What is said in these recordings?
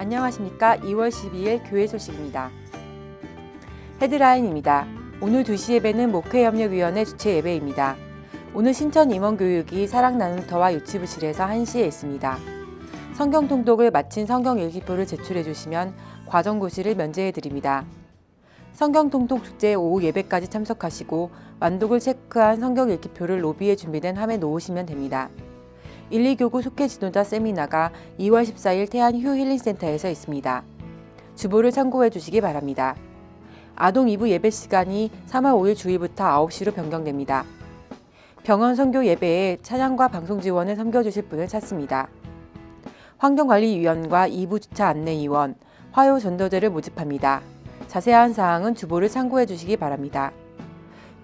안녕하십니까. 2월 12일 교회 소식입니다. 헤드라인입니다. 오늘 2시 예배는 목회협력위원회 주최 예배입니다. 오늘 신천 임원 교육이 사랑 나눔터와 유치부실에서 1시에 있습니다. 성경 통독을 마친 성경 일기표를 제출해 주시면 과정고시를 면제해 드립니다. 성경 통독 축제 오후 예배까지 참석하시고 완독을 체크한 성경 일기표를 로비에 준비된 함에 놓으시면 됩니다. 1, 2교구 속회 지도자 세미나가 2월 14일 태안 휴 힐링센터에서 있습니다. 주보를 참고해 주시기 바랍니다. 아동 2부 예배 시간이 3월 5일 주일부터 9시로 변경됩니다. 병원 선교 예배에 찬양과 방송 지원을 섬겨주실 분을 찾습니다. 환경관리위원과 2부 주차 안내위원, 화요 전도대를 모집합니다. 자세한 사항은 주보를 참고해 주시기 바랍니다.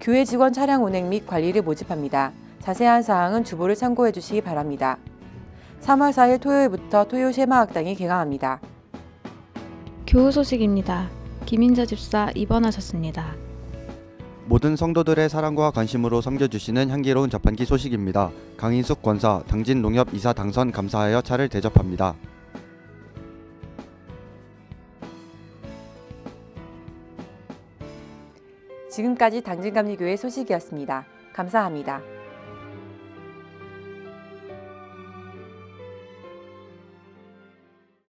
교회 직원 차량 운행 및 관리를 모집합니다. 자세한 사항은 주보를 참고해 주시기 바랍니다. 3월 4일 토요일부터 토요 쉐마학당이 개강합니다. 교우 소식입니다. 김인자 집사 입원하셨습니다. 모든 성도들의 사랑과 관심으로 섬겨주시는 향기로운 자판기 소식입니다. 강인숙 권사, 당진 농협 이사 당선 감사하여 차를 대접합니다. 지금까지 당진감리교회 소식이었습니다. 감사합니다.